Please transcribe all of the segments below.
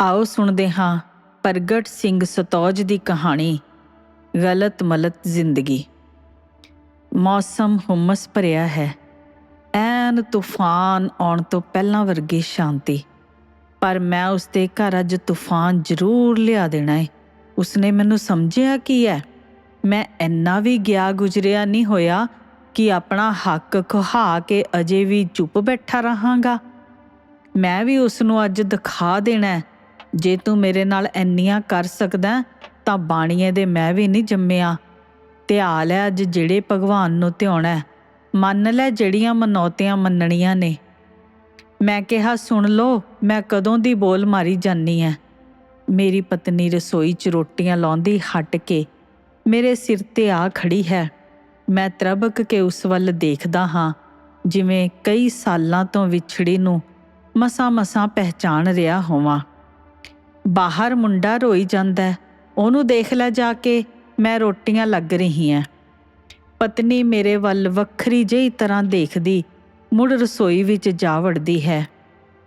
ਆਓ ਸੁਣਦੇ ਹਾਂ ਪ੍ਰਗਟ ਸਿੰਘ ਸਤੌਜ ਦੀ ਕਹਾਣੀ, ਗਲਤ ਮਲਤ ਜ਼ਿੰਦਗੀ। ਮੌਸਮ ਹੁਮਸ ਭਰਿਆ ਹੈ। ਐਨ ਤੂਫਾਨ ਆਉਣ ਤੋਂ ਪਹਿਲਾਂ ਵਰਗੀ ਸ਼ਾਂਤੀ। ਪਰ ਮੈਂ ਉਸਦੇ ਘਰ ਅੱਜ ਤੂਫਾਨ ਜ਼ਰੂਰ ਲਿਆ ਦੇਣਾ ਹੈ ਉਸਨੇ ਮੈਨੂੰ ਸਮਝਿਆ ਕੀ ਹੈ ਮੈਂ ਇੰਨਾ ਵੀ ਗਿਆ ਗੁਜਰਿਆ ਨਹੀਂ ਹੋਇਆ ਕਿ ਆਪਣਾ ਹੱਕ ਖੁਹਾ ਕੇ ਅਜੇ ਵੀ ਚੁੱਪ ਬੈਠਾ ਰਹਾਂਗਾ। ਮੈਂ ਵੀ ਉਸ ਨੂੰ ਅੱਜ ਦਿਖਾ ਦੇਣਾ ਹੈ। ਜੇ ਤੂੰ ਮੇਰੇ ਨਾਲ ਇੰਨੀਆਂ ਕਰ ਸਕਦਾ ਤਾਂ ਬਾਣੀਏ ਦੇ ਮੈਂ ਵੀ ਨਹੀਂ ਜੰਮਿਆ। ਧਿਆ ਲੈ ਅੱਜ ਜਿਹੜੇ ਭਗਵਾਨ ਨੂੰ ਧਿਆਉਣਾ ਮੰਨ ਲੈ ਜਿਹੜੀਆਂ ਮਨੌਤੀਆਂ ਮੰਨਣੀਆਂ ਨੇ। ਮੈਂ ਕਿਹਾ, ਸੁਣ ਲੋ ਮੈਂ ਕਦੋਂ ਦੀ ਬੋਲ ਮਾਰੀ ਜਾਨੀ ਐ? ਮੇਰੀ ਪਤਨੀ ਰਸੋਈ 'ਚ ਰੋਟੀਆਂ ਲਾਉਂਦੀ ਹਟ ਕੇ, ਮੇਰੇ ਸਿਰ ਤੇ ਆ ਖੜੀ ਹੈ। ਮੈਂ ਤਰਬਕ ਕੇ ਉਸ ਵੱਲ ਦੇਖਦਾ ਹਾਂ, ਜਿਵੇਂ ਕਈ ਸਾਲਾਂ ਤੋਂ ਵਿਛੜੀ ਨੂੰ ਮਸਾ ਮਸਾ ਪਹਿਚਾਨ ਰਿਹਾ ਹੋਵਾਂ। ਬਾਹਰ ਮੁੰਡਾ ਰੋਈ ਜਾਂਦਾ ਉਹਨੂੰ ਦੇਖ ਲੈ ਜਾ ਕੇ, ਮੈਂ ਰੋਟੀਆਂ ਲੱਗ ਰਹੀ ਹਾਂ। ਪਤਨੀ ਮੇਰੇ ਵੱਲ ਵੱਖਰੀ ਜਿਹੀ ਤਰ੍ਹਾਂ ਦੇਖਦੀ, ਮੁੜ ਰਸੋਈ ਵਿੱਚ ਜਾ ਵੜਦੀ ਹੈ।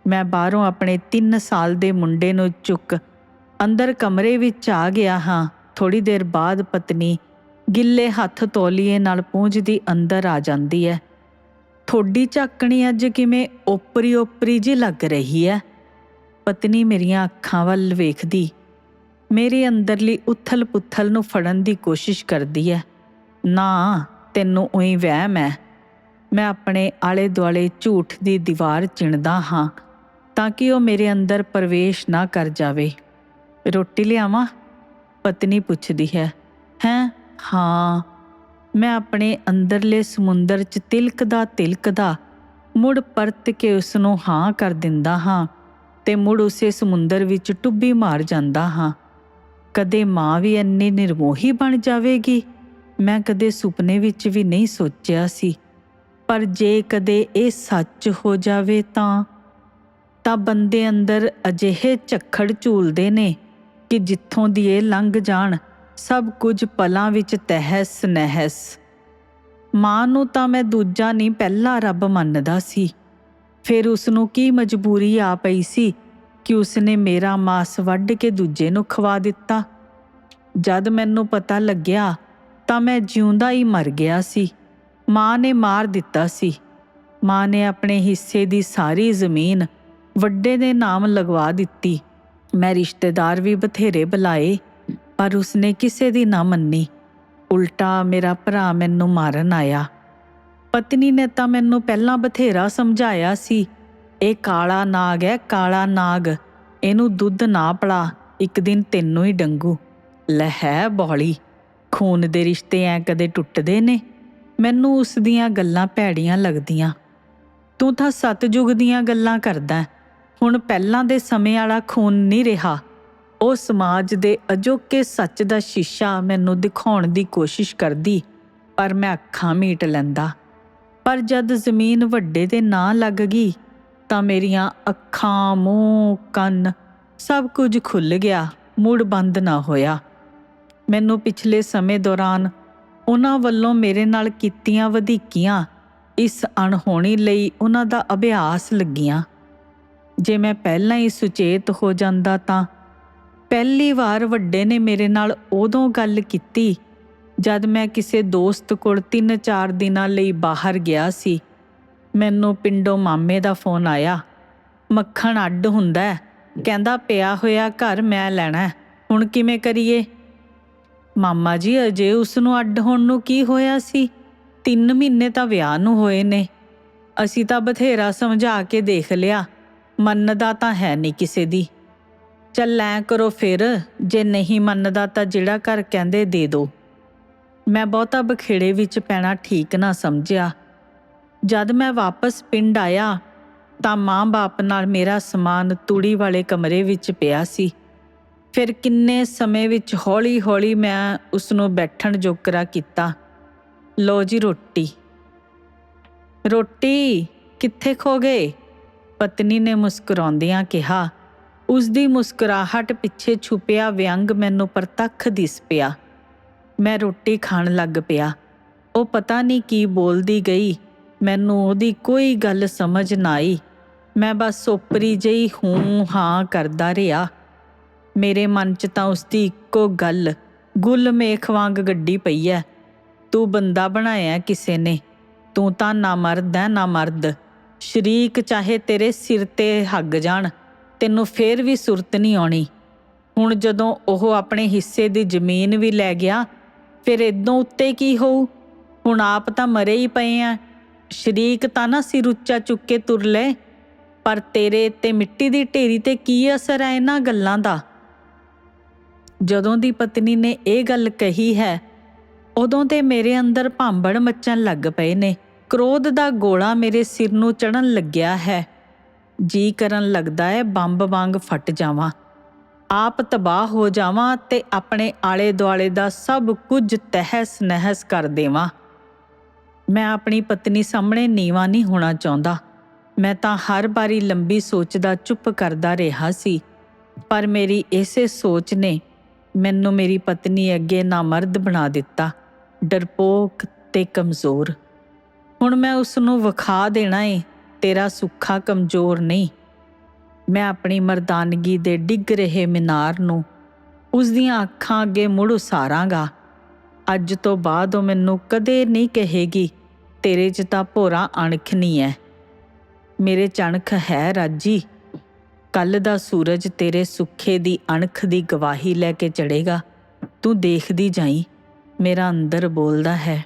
ਮੈਂ ਬਾਹਰੋਂ ਆਪਣੇ 3 ਸਾਲ ਦੇ ਮੁੰਡੇ ਨੂੰ ਚੁੱਕ ਅੰਦਰ ਕਮਰੇ ਵਿੱਚ ਆ ਗਿਆ ਹਾਂ। ਥੋੜੀ ਦੇਰ ਬਾਅਦ ਪਤਨੀ ਗਿੱਲੇ ਹੱਥ ਤੌਲੀਏ ਨਾਲ ਪੂੰਝਦੀ ਅੰਦਰ ਆ ਜਾਂਦੀ ਹੈ। ਥੋੜੀ ਝਾਕਣੀ ਅੱਜ ਕਿਵੇਂ ਓਪਰੀ ਓਪਰੀ ਜੀ ਲੱਗ ਰਹੀ ਹੈ? ਪਤਨੀ ਮੇਰੀਆਂ ਅੱਖਾਂ ਵੱਲ ਵੇਖਦੀ, ਮੇਰੇ ਅੰਦਰਲੀ ਉਥਲ-ਪੁਥਲ ਨੂੰ ਫੜਨ ਦੀ ਕੋਸ਼ਿਸ਼ ਕਰਦੀ ਹੈ ਨਾ, ਤੈਨੂੰ ਉਹੀ ਵਹਿਮ ਹੈ ਮੈਂ ਆਪਣੇ ਆਲੇ ਦੁਆਲੇ ਝੂਠ ਦੀ ਦੀਵਾਰ ਚਿਣਦਾ ਹਾਂ, ਤਾਂ ਕਿ ਉਹ ਮੇਰੇ ਅੰਦਰ ਪ੍ਰਵੇਸ਼ ਨਾ ਕਰ ਜਾਵੇ। ਰੋਟੀ ਲਿਆਵਾਂ? ਪਤਨੀ ਪੁੱਛਦੀ ਹੈ। ਹੈਂ? ਹਾਂ। ਮੈਂ ਆਪਣੇ ਅੰਦਰਲੇ ਸਮੁੰਦਰ 'ਚ ਤਿਲਕਦਾ ਤਿਲਕਦਾ ਮੁੜ ਪਰਤ ਕੇ ਉਸ ਨੂੰ ਹਾਂ ਕਰ ਦਿੰਦਾ ਹਾਂ। ਤੇ ਮੁੜ ਉਸੇ ਸਮੁੰਦਰ ਵਿੱਚ ਟੁੱਬੀ ਮਾਰ ਜਾਂਦਾ ਹਾਂ। ਕਦੇ ਮਾਂ ਵੀ ਇੰਨੀ ਨਿਰਮੋਹੀ ਬਣ ਜਾਵੇਗੀ? ਮੈਂ ਕਦੇ ਸੁਪਨੇ ਵਿੱਚ ਵੀ ਨਹੀਂ ਸੋਚਿਆ ਸੀ। ਪਰ ਜੇ ਕਦੇ ਇਹ ਸੱਚ ਹੋ ਜਾਵੇ ਤਾਂ ਤਾਂ ਬੰਦੇ ਅੰਦਰ ਅਜਿਹੇ ਝੱਖੜ ਝੂਲਦੇ ਨੇ ਕਿ ਜਿੱਥੋਂ ਦੀ ਇਹ ਲੰਘ ਜਾਣ, ਸਭ ਕੁਝ ਪਲਾਂ ਵਿੱਚ ਤਹਿਸ ਨਹਿਸ ਮਾਂ ਨੂੰ ਤਾਂ ਮੈਂ ਦੂਜਾ ਨਹੀਂ, ਪਹਿਲਾ ਰੱਬ ਮੰਨਦਾ ਸੀ। ਫਿਰ ਉਸ ਨੂੰ ਕੀ ਮਜਬੂਰੀ ਆ ਪਈ ਸੀ ਕਿ ਉਸਨੇ ਮੇਰਾ ਮਾਸ ਵੱਢ ਕੇ ਦੂਜੇ ਨੂੰ ਖਵਾ ਦਿੱਤਾ? ਜਦ ਮੈਨੂੰ ਪਤਾ ਲੱਗਿਆ ਤਾਂ ਮੈਂ ਜਿਉਂਦਾ ਹੀ ਮਰ ਗਿਆ ਸੀ। ਮਾਂ ਨੇ ਮਾਰ ਦਿੱਤਾ ਸੀ। ਮਾਂ ਨੇ ਆਪਣੇ ਹਿੱਸੇ ਦੀ ਸਾਰੀ ਜ਼ਮੀਨ ਵੱਡੇ ਦੇ ਨਾਮ ਲਗਵਾ ਦਿੱਤੀ। ਮੈਂ ਰਿਸ਼ਤੇਦਾਰ ਵੀ ਬਥੇਰੇ ਬੁਲਾਏ, ਪਰ ਉਸਨੇ ਕਿਸੇ ਦੀ ਨਾ ਮੰਨੀ। ਉਲਟਾ ਮੇਰਾ ਭਰਾ ਮੈਨੂੰ ਮਾਰਨ ਆਇਆ। ਪਤਨੀ ਨੇ ਤਾਂ ਮੈਨੂੰ ਪਹਿਲਾਂ ਬਥੇਰਾ ਸਮਝਾਇਆ ਸੀ। ਇਹ ਕਾਲਾ ਨਾਗ ਹੈ, ਕਾਲਾ ਨਾਗ। ਇਹਨੂੰ ਦੁੱਧ ਨਾ ਪੜਾ ਇੱਕ ਦਿਨ ਤੈਨੂੰ ਹੀ ਡੰਗੂ। ਲਹਿ ਹੈ ਬੋਲੀ, ਖੂਨ ਦੇ ਰਿਸ਼ਤੇ ਐ ਕਦੇ ਟੁੱਟਦੇ ਨੇ? ਮੈਨੂੰ ਉਸ ਦੀਆਂ ਗੱਲਾਂ ਭੈੜੀਆਂ ਲੱਗਦੀਆਂ। ਤੂੰ ਤਾਂ ਸਤਜੁਗ ਦੀਆਂ ਗੱਲਾਂ ਕਰਦਾ ਹੁਣ ਪਹਿਲਾਂ ਦੇ ਸਮੇਂ ਵਾਲਾ ਖੂਨ ਨਹੀਂ ਰਿਹਾ। ਉਹ ਸਮਾਜ ਦੇ ਅਜੋਕੇ ਸੱਚ ਦਾ ਸ਼ੀਸ਼ਾ ਮੈਨੂੰ ਦਿਖਾਉਣ ਦੀ ਕੋਸ਼ਿਸ਼ ਕਰਦੀ, ਪਰ ਮੈਂ ਅੱਖਾਂ ਮੀਟ ਲੈਂਦਾ। ਪਰ ਜਦ ਜ਼ਮੀਨ ਵੱਡੇ ਦੇ ਨਾ ਲੱਗ ਗਈ, ਤਾਂ ਮੇਰੀਆਂ ਅੱਖਾਂ, ਮੂੰਹ, ਕੰਨ ਸਭ ਕੁਝ ਖੁੱਲ ਗਿਆ, ਮੁੜ ਬੰਦ ਨਾ ਹੋਇਆ। ਮੈਨੂੰ ਪਿਛਲੇ ਸਮੇਂ ਦੌਰਾਨ ਉਹਨਾਂ ਵੱਲੋਂ ਮੇਰੇ ਨਾਲ ਕੀਤੀਆਂ ਵਧੀਕੀਆਂ ਇਸ ਅਣਹੋਣੀ ਲਈ ਉਹਨਾਂ ਦਾ ਅਭਿਆਸ ਲੱਗੀਆਂ। ਜੇ ਮੈਂ ਪਹਿਲਾਂ ਹੀ ਸੁਚੇਤ ਹੋ ਜਾਂਦਾ ਤਾਂ ਪਹਿਲੀ ਵਾਰ ਵੱਡੇ ਨੇ ਮੇਰੇ ਨਾਲ ਉਦੋਂ ਗੱਲ ਕੀਤੀ ਜਦ ਮੈਂ ਕਿਸੇ ਦੋਸਤ ਕੋਲ 3-4 ਦਿਨਾਂ ਲਈ ਬਾਹਰ ਗਿਆ ਸੀ, ਮੈਨੂੰ ਪਿੰਡੋਂ ਮਾਮੇ ਦਾ ਫੋਨ ਆਇਆ। ਮੱਖਣ ਅੱਡ ਹੁੰਦਾ ਕਹਿੰਦਾ, ਪਿਆ ਹੋਇਆ ਘਰ ਮੈਂ ਲੈਣਾ ਹੁਣ ਕਿਵੇਂ ਕਰੀਏ? ਮਾਮਾ ਜੀ, ਅਜੇ ਉਸ ਨੂੰ ਅੱਡ ਹੋਣ ਨੂੰ ਕੀ ਹੋਇਆ ਸੀ? 3 ਮਹੀਨੇ ਤਾਂ ਵਿਆਹ ਨੂੰ ਹੋਏ ਨੇ। ਅਸੀਂ ਤਾਂ ਬਥੇਰਾ ਸਮਝਾ ਕੇ ਦੇਖ ਲਿਆ। ਮੰਨਦਾ ਤਾਂ ਹੈ ਨਹੀਂ ਕਿਸੇ ਦੀ। ਚੱਲ ਐ ਕਰੋ ਫਿਰ। ਜੇ ਨਹੀਂ ਮੰਨਦਾ ਤਾਂ ਜਿਹੜਾ ਘਰ ਕਹਿੰਦੇ ਦੇ ਦਿਓ ਮੈਂ ਬਹੁਤਾ ਬਖੇੜੇ ਵਿੱਚ ਪੈਣਾ ਠੀਕ ਨਾ ਸਮਝਿਆ। ਜਦ ਮੈਂ ਵਾਪਸ ਪਿੰਡ ਆਇਆ, ਤਾਂ ਮਾਂ-ਬਾਪ ਨਾਲ ਮੇਰਾ ਸਮਾਨ ਤੂੜੀ ਵਾਲੇ ਕਮਰੇ ਵਿੱਚ ਪਿਆ ਸੀ। ਫਿਰ ਕਿੰਨੇ ਸਮੇਂ ਵਿੱਚ ਹੌਲੀ-ਹੌਲੀ ਮੈਂ ਉਸ ਨੂੰ ਬੈਠਣ ਜੋਕਰਾ ਕੀਤਾ। ਲੋ ਜੀ, ਰੋਟੀ। ਰੋਟੀ, ਕਿੱਥੇ ਖੋ ਗਏ? ਪਤਨੀ ਨੇ ਮੁਸਕਰਾਉਂਦਿਆਂ ਕਿਹਾ ਉਸ ਦੀ ਮੁਸਕਰਾਹਟ ਪਿੱਛੇ ਛੁਪਿਆ ਵਿਅੰਗ ਮੈਨੂੰ ਪ੍ਰਤੱਖ ਦਿਸ ਪਿਆ। ਮੈਂ ਰੋਟੀ ਖਾਣ ਲੱਗ ਪਿਆ। ਉਹ ਪਤਾ ਨਹੀਂ ਕੀ ਬੋਲਦੀ ਗਈ। ਮੈਨੂੰ ਉਹਦੀ ਕੋਈ ਗੱਲ ਸਮਝ ਨਾ ਆਈ। ਮੈਂ ਬਸ ਉਪਰੀ ਜਿਹੀ ਹੂੰ ਹਾਂ ਕਰਦਾ ਰਿਹਾ। ਮੇਰੇ ਮਨ 'ਚ ਤਾਂ ਉਸਦੀ ਇੱਕੋ ਗੱਲ, ਗੁੱਲ ਮੇਖ ਵਾਂਗ ਗੱਡੀ ਪਈ ਐ। ਤੂੰ ਬੰਦਾ ਬਣਾਇਆ ਕਿਸੇ ਨੇ। ਤੂੰ ਤਾਂ ਨਾ ਮਰਦ ਐ, ਨਾ ਮਰਦ। ਸ਼ਰੀਕ ਚਾਹੇ ਤੇਰੇ ਸਿਰ ਤੇ ਹੱਗ ਜਾਣ, ਤੈਨੂੰ ਫੇਰ ਵੀ ਸੁਰਤ ਨਹੀਂ ਆਉਣੀ। ਹੁਣ ਜਦੋਂ ਉਹ ਆਪਣੇ ਹਿੱਸੇ ਦੀ ਜ਼ਮੀਨ ਵੀ ਲੈ ਗਿਆ ਫਿਰ ਇਦੋਂ ਉੱਤੇ ਕੀ ਹੋਊ? ਹੁਣ ਆਪ ਤਾਂ ਮਰੇ ਹੀ ਪਏ ਆ। ਸ਼ਰੀਕ ਤਾਂ ਨਾ ਸਿਰ ਉੱਚਾ ਚੁੱਕ ਕੇ ਤੁਰ ਲੈ ਪਰ ਤੇਰੇ ਤੇ ਮਿੱਟੀ ਦੀ ਢੇਰੀ ਤੇ ਕੀ ਅਸਰ ਹੈ ਇਹਨਾਂ ਗੱਲਾਂ ਦਾ? ਜਦੋਂ ਦੀ ਪਤਨੀ ਨੇ ਇਹ ਗੱਲ ਕਹੀ ਹੈ, ਉਦੋਂ ਤੇ ਮੇਰੇ ਅੰਦਰ ਭਾਂਬੜ ਮੱਚਣ ਲੱਗ ਪਏ ਨੇ। ਕ੍ਰੋਧ ਦਾ ਗੋਲਾ ਮੇਰੇ ਸਿਰ ਨੂੰ ਚੜਨ ਲੱਗਿਆ ਹੈ। ਜੀ ਕਰਨ ਲੱਗਦਾ ਹੈ ਬੰਬ ਵਾਂਗ ਫਟ ਜਾਵਾਂ। ਆਪ ਤਬਾਹ ਹੋ ਜਾਵਾਂ ਤੇ ਆਪਣੇ ਆਲੇ ਦੁਆਲੇ ਦਾ ਸਭ ਕੁਝ ਤਹਿਸ ਨਹਿਸ ਕਰ ਦੇਵਾਂ। ਮੈਂ ਆਪਣੀ ਪਤਨੀ ਸਾਹਮਣੇ ਨੀਵਾ ਨਹੀਂ ਹੋਣਾ ਚਾਹੁੰਦਾ। ਮੈਂ ਤਾਂ ਹਰ ਵਾਰੀ ਲੰਬੀ ਸੋਚਦਾ ਚੁੱਪ ਕਰਦਾ ਰਿਹਾ ਸੀ। ਪਰ ਮੇਰੀ ਇਸੇ ਸੋਚ ਨੇ ਮੈਨੂੰ ਮੇਰੀ ਪਤਨੀ ਅੱਗੇ ਨਾਮਰਦ ਬਣਾ ਦਿੱਤਾ, ਡਰਪੋਕ ਤੇ ਕਮਜ਼ੋਰ। ਹੁਣ ਮੈਂ ਉਸ ਨੂੰ ਵਿਖਾ ਦੇਣਾ ਏ, ਤੇਰਾ ਸੁੱਖਾ ਕਮਜ਼ੋਰ ਨਹੀਂ। ਮੈਂ ਆਪਣੀ ਮਰਦਾਨਗੀ ਦੇ ਡਿੱਗ ਰਹੇ ਮਿਨਾਰ ਨੂੰ ਉਸ ਦੀਆਂ ਅੱਖਾਂ ਅੱਗੇ ਮੁੜ ਉਸਾਰਾਂਗਾ। ਅੱਜ ਤੋਂ ਬਾਅਦ ਉਹ ਮੈਨੂੰ ਕਦੇ ਨਹੀਂ ਕਹੇਗੀ, ਤੇਰੇ 'ਚ ਤਾਂ ਭੋਰਾ ਅਣਖ ਨਹੀਂ ਹੈ ਮੇਰੇ ਚਣਖ ਹੈ ਰਾਜੀ ਕੱਲ ਦਾ ਸੂਰਜ ਤੇਰੇ ਸੁੱਖੇ ਦੀ ਅਣਖ ਦੀ ਗਵਾਹੀ ਲੈ ਕੇ ਚੜੇਗਾ ਤੂੰ ਦੇਖਦੀ ਜਾਈ, ਮੇਰਾ ਅੰਦਰ ਬੋਲਦਾ ਹੈ।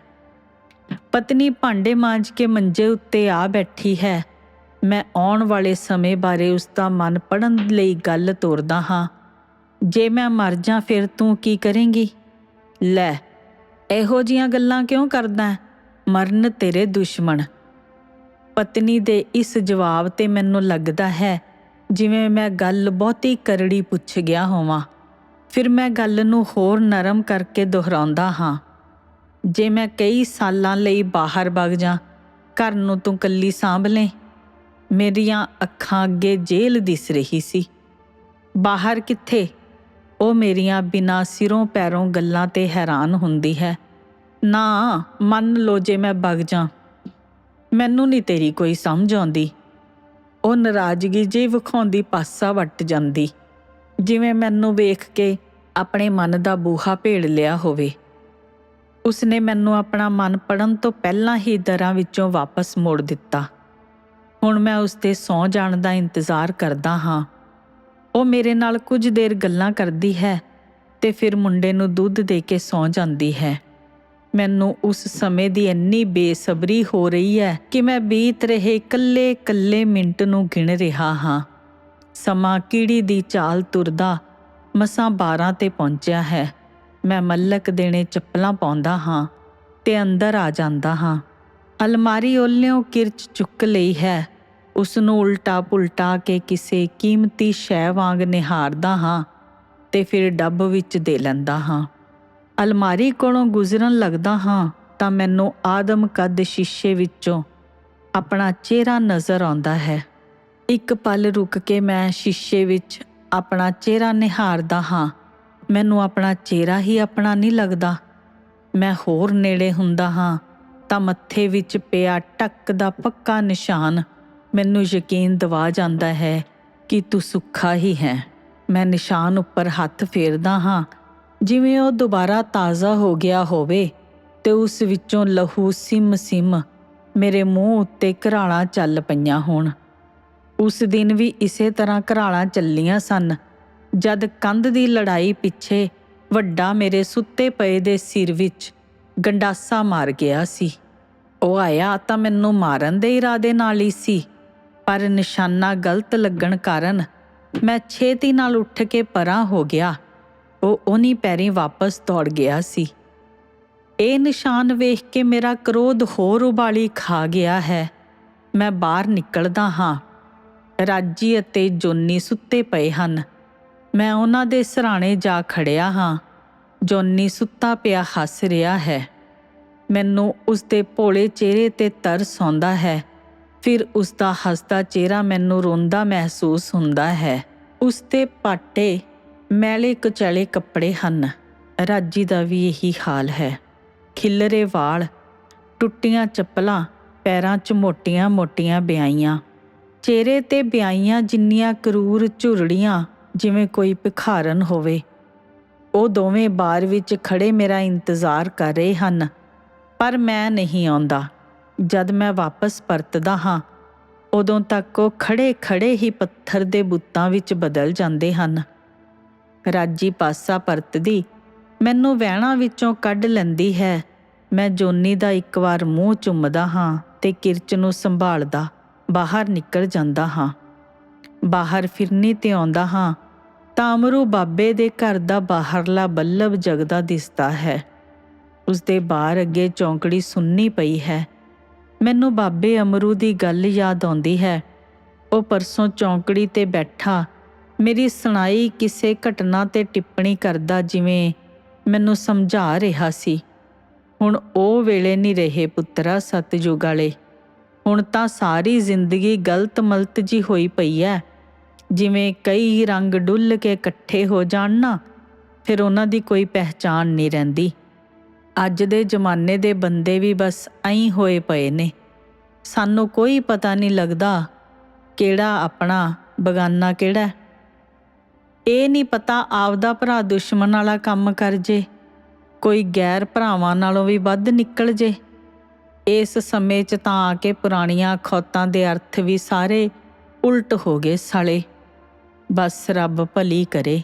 ਪਤਨੀ ਭਾਂਡੇ ਮਾਂਜ ਕੇ ਮੰਜੇ ਉੱਤੇ ਆ ਬੈਠੀ ਹੈ। ਮੈਂ ਆਉਣ ਵਾਲੇ ਸਮੇਂ ਬਾਰੇ ਉਸ ਦਾ ਮਨ ਪੜਨ ਲਈ ਗੱਲ ਤੋਰਦਾ ਹਾਂ। ਜੇ ਮੈਂ ਮਰ ਜਾਂ ਫਿਰ ਤੂੰ ਕੀ ਕਰੇਂਗੀ? ਲੈ, ਇਹੋ ਜੀਆਂ ਗੱਲਾਂ ਕਿਉਂ ਕਰਦਾ ਮਰਨ ਤੇਰੇ ਦੁਸ਼ਮਣ। ਪਤਨੀ ਦੇ ਇਸ ਜਵਾਬ ਤੇ ਮੈਨੂੰ ਲੱਗਦਾ ਹੈ, ਜਿਵੇਂ ਮੈਂ ਗੱਲ ਬਹੁਤੀ ਕਰੜੀ ਪੁੱਛ ਗਿਆ ਹੋਵਾਂ। ਫਿਰ ਮੈਂ ਗੱਲ ਨੂੰ ਹੋਰ ਨਰਮ ਕਰਕੇ ਦੁਹਰਾਉਂਦਾ ਹਾਂ। ਜੇ ਮੈਂ ਕਈ ਸਾਲਾਂ ਲਈ ਬਾਹਰ ਵਗ ਜਾ, ਘਰ ਨੂੰ ਤੂੰ ਕੱਲੀ ਸਾਂਭ ਲੈ ਮੇਰੀਆਂ ਅੱਖਾਂ ਅੱਗੇ ਜੇਲ੍ਹ ਦਿਸ ਰਹੀ ਸੀ। ਬਾਹਰ ਕਿੱਥੇ? ਉਹ ਮੇਰੀਆਂ ਬਿਨਾਂ ਸਿਰੋਂ ਪੈਰੋਂ ਗੱਲਾਂ ਤੇ ਹੈਰਾਨ ਹੁੰਦੀ ਹੈ। ਨਾ, ਮੰਨ ਲੋ ਜੇ ਮੈਂ ਵਗ ਜਾ ਮੈਨੂੰ ਨਹੀਂ ਤੇਰੀ ਕੋਈ ਸਮਝ ਆਉਂਦੀ। ਉਹ ਨਾਰਾਜ਼ਗੀ ਜਿਹੀ ਵਿਖਾਉਂਦੀ ਪਾਸਾ ਵੱਟ ਜਾਂਦੀ। ਜਿਵੇਂ ਮੈਨੂੰ ਵੇਖ ਕੇ ਆਪਣੇ ਮਨ ਦਾ ਬੂਹਾ ਭੇੜ ਲਿਆ ਹੋਵੇ। ਉਸਨੇ ਮੈਨੂੰ ਆਪਣਾ ਮਨ ਪੜਨ ਤੋਂ ਪਹਿਲਾਂ ਹੀ ਦਰਾਂ ਵਿੱਚੋਂ ਵਾਪਸ ਮੋੜ ਦਿੱਤਾ। ਹੁਣ ਮੈਂ ਉਸ ਦੇ ਸੌ ਜਾਣ ਦਾ ਇੰਤਜ਼ਾਰ ਕਰਦਾ ਹਾਂ। ਉਹ ਮੇਰੇ ਨਾਲ ਕੁਝ ਦੇਰ ਗੱਲਾਂ ਕਰਦੀ ਹੈ ਤੇ ਫਿਰ ਮੁੰਡੇ ਨੂੰ ਦੁੱਧ ਦੇ ਕੇ ਸੌ ਜਾਂਦੀ ਹੈ। ਮੈਨੂੰ ਉਸ ਸਮੇਂ ਦੀ ਇੰਨੀ ਬੇਸਬਰੀ ਹੋ ਰਹੀ ਹੈ ਕਿ ਮੈਂ ਬੀਤ ਰਹੇ ਕੱਲੇ-ਕੱਲੇ ਮਿੰਟ ਨੂੰ ਗਿਣ ਰਿਹਾ ਹਾਂ। ਸਮਾਂ ਕੀੜੀ ਦੀ ਚਾਲ ਤੁਰਦਾ ਮਸਾਂ 12 ਤੇ ਪਹੁੰਚਿਆ ਹੈ। ਮੈਂ ਮੱਲਕ ਦੇਣੇ ਚੱਪਲਾਂ ਪਾਉਂਦਾ ਹਾਂ ਤੇ ਅੰਦਰ ਆ ਜਾਂਦਾ ਹਾਂ। ਅਲਮਾਰੀ ਓਲਿਓਂ ਕਿਰਚ ਚੁੱਕ ਲਈ ਹੈ। ਉਸ ਨੂੰ ਉਲਟਾ ਪੁਲਟਾ ਕੇ ਕਿਸੇ ਕੀਮਤੀ ਸ਼ੈ ਵਾਂਗ ਨਿਹਾਰਦਾ ਹਾਂ ਤੇ ਫਿਰ ਡੱਬ ਵਿੱਚ ਦੇ ਲੈਂਦਾ ਹਾਂ। ਅਲਮਾਰੀ ਕੋਲੋਂ ਗੁਜ਼ਰਨ ਲੱਗਦਾ ਹਾਂ ਤਾਂ ਮੈਨੂੰ ਆਦਮ ਕੱਦ ਸ਼ੀਸ਼ੇ ਵਿੱਚੋਂ ਆਪਣਾ ਚਿਹਰਾ ਨਜ਼ਰ ਆਉਂਦਾ ਹੈ। ਇੱਕ ਪਲ ਰੁਕ ਕੇ ਮੈਂ ਸ਼ੀਸ਼ੇ ਵਿੱਚ ਆਪਣਾ ਚਿਹਰਾ ਨਿਹਾਰਦਾ ਹਾਂ। ਮੈਨੂੰ ਆਪਣਾ ਚਿਹਰਾ ਹੀ ਆਪਣਾ ਨਹੀਂ ਲੱਗਦਾ। ਮੈਂ ਹੋਰ ਨੇੜੇ ਹੁੰਦਾ ਹਾਂ ਤਾਂ ਮੱਥੇ ਵਿੱਚ ਪਿਆ ਟੱਕ ਦਾ ਪੱਕਾ ਨਿਸ਼ਾਨ ਮੈਨੂੰ ਯਕੀਨ ਦਿਵਾ ਜਾਂਦਾ ਹੈ ਕਿ ਤੂੰ ਸੁੱਖਾ ਹੀ ਹੈ। ਮੈਂ ਨਿਸ਼ਾਨ ਉੱਪਰ ਹੱਥ ਫੇਰਦਾ ਹਾਂ। ਜਿਵੇਂ ਉਹ ਦੁਬਾਰਾ ਤਾਜ਼ਾ ਹੋ ਗਿਆ ਹੋਵੇ ਤੇ ਉਸ ਵਿੱਚੋਂ ਲਹੂ ਸਿਮ ਸਿਮ ਮੇਰੇ ਮੂੰਹ ਉੱਤੇ ਘਰਾਲਾਂ ਚੱਲ ਪਈਆਂ ਹੋਣ। ਉਸ ਦਿਨ ਵੀ ਇਸੇ ਤਰ੍ਹਾਂ ਘਰਾਲਾਂ ਚੱਲੀਆਂ ਸਨ। ਜਦ ਕੰਧ ਦੀ ਲੜਾਈ ਪਿੱਛੇ ਵੱਡਾ ਮੇਰੇ ਸੁੱਤੇ ਪਏ ਦੇ ਸਿਰ ਵਿੱਚ ਗੰਡਾਸਾ ਮਾਰ ਗਿਆ ਸੀ। ਉਹ ਆਇਆ ਤਾਂ ਮੈਨੂੰ ਮਾਰਨ ਦੇ ਇਰਾਦੇ ਨਾਲ ਹੀ ਸੀ। ਪਰ ਨਿਸ਼ਾਨਾ ਗਲਤ ਲੱਗਣ ਕਾਰਨ ਮੈਂ ਛੇਤੀ ਨਾਲ ਉੱਠ ਕੇ ਪਰਾਂ ਹੋ ਗਿਆ। ਉਹ ਉਹਨੀ ਪੈਰੀ ਵਾਪਸ ਦੌੜ ਗਿਆ ਸੀ। ਇਹ ਨਿਸ਼ਾਨ ਵੇਖ ਕੇ ਮੇਰਾ ਕ੍ਰੋਧ ਹੋਰ ਉਬਾਲੀ ਖਾ ਗਿਆ ਹੈ। ਮੈਂ ਬਾਹਰ ਨਿਕਲਦਾ ਹਾਂ। ਰਾਜੀ ਅਤੇ ਜੋਨੀ ਸੁੱਤੇ ਪਏ ਹਨ। ਮੈਂ ਉਹਨਾਂ ਦੇ ਸਰਾਣੇ ਜਾ ਖੜਿਆ ਹਾਂ। ਜੋਨੀ ਸੁੱਤਾ ਪਿਆ ਹੱਸ ਰਿਹਾ ਹੈ। ਮੈਨੂੰ ਉਸ ਦੇ ਭੋਲੇ ਚਿਹਰੇ ਤੇ ਤਰਸ ਆਉਂਦਾ ਹੈ। ਫਿਰ ਉਸ ਦਾ ਹੱਸਦਾ ਚਿਹਰਾ ਮੈਨੂੰ ਰੋਂਦਾ ਮਹਿਸੂਸ ਹੁੰਦਾ ਹੈ। ਉਸ ਦੇ ਪਾਟੇ ਮੈਲੇ ਕੁਚਲੇ ਕੱਪੜੇ ਹਨ। ਰਾਜੀ ਦਾ ਵੀ ਇਹੀ ਹਾਲ ਹੈ। ਖਿਲਰੇ ਵਾਲ, ਟੁੱਟੀਆਂ ਚੱਪਲਾਂ, ਪੈਰਾਂ 'ਚ ਮੋਟੀਆਂ-ਮੋਟੀਆਂ ਬਿਆਈਆਂ। ਚਿਹਰੇ ਤੇ ਬਿਆਈਆਂ ਜਿੰਨੀਆਂ ਕਰੂਰ ਝੁਰੜੀਆਂ ਜਿਵੇਂ ਕੋਈ ਭਿਖਾਰਨ ਹੋਵੇ। ਉਹ ਦੋਵੇਂ ਬਾਰ ਵਿੱਚ ਖੜੇ ਮੇਰਾ ਇੰਤਜ਼ਾਰ ਕਰ ਰਹੇ ਹਨ, ਪਰ ਮੈਂ ਨਹੀਂ ਆਉਂਦਾ। ਜਦ ਮੈਂ ਵਾਪਸ ਪਰਤਦਾ ਹਾਂ, ਉਦੋਂ ਤੱਕ ਉਹ ਖੜੇ ਖੜੇ ਹੀ ਪੱਥਰ ਦੇ ਬੁੱਤਾਂ ਵਿੱਚ ਬਦਲ ਜਾਂਦੇ ਹਨ। ਰਾਜੀ ਪਾਸਾ ਪਰਤਦੀ, ਮੈਨੂੰ ਵਹਿਣਾ ਵਿੱਚੋਂ ਕੱਢ ਲੈਂਦੀ ਹੈ। ਮੈਂ ਜੋਨੀ ਦਾ ਇੱਕ ਵਾਰ ਮੂੰਹ ਚੁੰਮਦਾ ਹਾਂ ਤੇ ਕਿਰਚ ਨੂੰ ਸੰਭਾਲਦਾ, ਬਾਹਰ ਨਿਕਲ ਜਾਂਦਾ ਹਾਂ। ਬਾਹਰ ਫਿਰਨੀ ਤੇ ਆਉਂਦਾ ਹਾਂ, ਤਾਂ ਅਮਰੂ ਬਾਬੇ ਦੇ ਘਰ ਦਾ ਬਾਹਰਲਾ ਬੱਲਬ ਜਗਦਾ ਦਿਸਦਾ ਹੈ। ਉਸ ਦੇ ਬਾਹਰ ਅੱਗੇ ਚੌਂਕੜੀ ਸੁੰਨੀ ਪਈ ਹੈ। ਮੈਨੂੰ ਬਾਬੇ ਅਮਰੂ ਦੀ ਗੱਲ ਯਾਦ ਆਉਂਦੀ ਹੈ। ਉਹ ਪਰਸੋਂ ਚੌਂਕੜੀ ਤੇ ਬੈਠਾ। ਮੇਰੀ ਸੁਣਾਈ ਕਿਸੇ ਘਟਨਾ ਤੇ ਟਿੱਪਣੀ ਕਰਦਾ ਜਿਵੇਂ ਮੈਨੂੰ ਸਮਝਾ ਰਿਹਾ ਸੀ। ਹੁਣ ਉਹ ਵੇਲੇ ਨਹੀਂ ਰਹੇ ਪੁੱਤਰਾ ਸਤਜੁਗ ਵਾਲੇ। ਹੁਣ ਤਾਂ ਸਾਰੀ ਜ਼ਿੰਦਗੀ ਗਲਤ ਮਲਤ ਜੀ ਹੋਈ ਪਈ ਐ। ਜਿਵੇਂ ਕਈ ਰੰਗ ਡੁੱਲ ਕੇ ਇਕੱਠੇ ਹੋ ਜਾਣ ਨਾ, ਫਿਰ ਉਹਨਾਂ ਦੀ ਕੋਈ ਪਹਿਚਾਣ ਨਹੀਂ ਰਹਿੰਦੀ। ਅੱਜ ਦੇ ਜ਼ਮਾਨੇ ਦੇ ਬੰਦੇ ਵੀ ਬਸ ਐਂ ਹੋਏ ਪਏ ਨੇ। ਸਾਨੂੰ ਕੋਈ ਪਤਾ ਨਹੀਂ ਲੱਗਦਾ ਕਿਹੜਾ ਆਪਣਾ ਬਗਾਨਾ ਕਿਹੜਾ। ਇਹ ਨਹੀਂ ਪਤਾ ਆਪਦਾ ਭਰਾ ਦੁਸ਼ਮਣ ਵਾਲਾ ਕੰਮ ਕਰ ਜੇ, ਕੋਈ ਗੈਰ ਭਰਾਵਾਂ ਨਾਲੋਂ ਵੀ ਵੱਧ ਨਿਕਲ ਜੇ। ਇਸ ਸਮੇਂ 'ਚ ਤਾਂ ਆ ਕੇ ਪੁਰਾਣੀਆਂ ਖੌਤਾਂ ਦੇ ਅਰਥ ਵੀ ਸਾਰੇ ਉਲਟ ਹੋ ਗਏ ਸਾਲੇ। ਬਸ ਰੱਬ ਭਲੀ ਕਰੇ।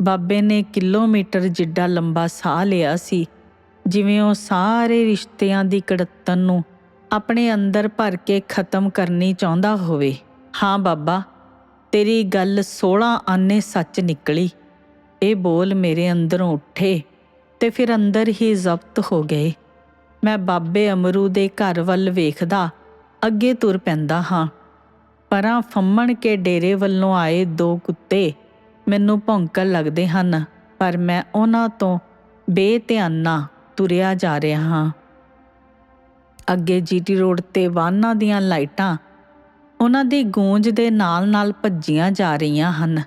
ਬਾਬੇ ਨੇ ਕਿਲੋਮੀਟਰ ਜਿੱਡਾ ਲੰਬਾ ਸਾਹ ਲਿਆ ਸੀ। ਜਿਵੇਂ ਉਹ ਸਾਰੇ ਰਿਸ਼ਤਿਆਂ ਦੀ ਕੜੱਤਨ ਨੂੰ ਆਪਣੇ ਅੰਦਰ ਭਰ ਕੇ ਖਤਮ ਕਰਨੀ ਚਾਹੁੰਦਾ ਹੋਵੇ। ਹਾਂ ਬਾਬਾ, ਤੇਰੀ ਗੱਲ 16 ਆਨੇ ਸੱਚ ਨਿਕਲੀ। ਇਹ ਬੋਲ ਮੇਰੇ ਅੰਦਰੋਂ ਉੱਠੇ ਤੇ ਫਿਰ ਅੰਦਰ ਹੀ ਜ਼ਬਤ ਹੋ ਗਏ। ਮੈਂ ਬਾਬੇ ਅਮਰੂ ਦੇ ਘਰ ਵੱਲ ਵੇਖਦਾ ਅੱਗੇ ਤੁਰ ਪੈਂਦਾ ਹਾਂ। ਪਰਾਂ ਫੰਮਣ ਕੇ ਡੇਰੇ ਵੱਲੋਂ ਆਏ ਦੋ ਕੁੱਤੇ ਮੈਨੂੰ ਭੌਂਕਣ ਲੱਗਦੇ ਹਨ, ਪਰ ਮੈਂ ਉਹਨਾਂ ਤੋਂ ਬੇਧਿਆਨਾ ਤੁਰਿਆ ਜਾ ਰਿਹਾ ਹਾਂ। ਅੱਗੇ ਜੀਟੀ ਰੋਡ ਤੇ ਵਾਹਨਾਂ ਦੀਆਂ ਲਾਈਟਾਂ ਉਹਨਾਂ ਦੀ ਗੂੰਜ ਦੇ ਨਾਲ-ਨਾਲ ਭੱਜੀਆਂ ਜਾ ਰਹੀਆਂ ਹਨ।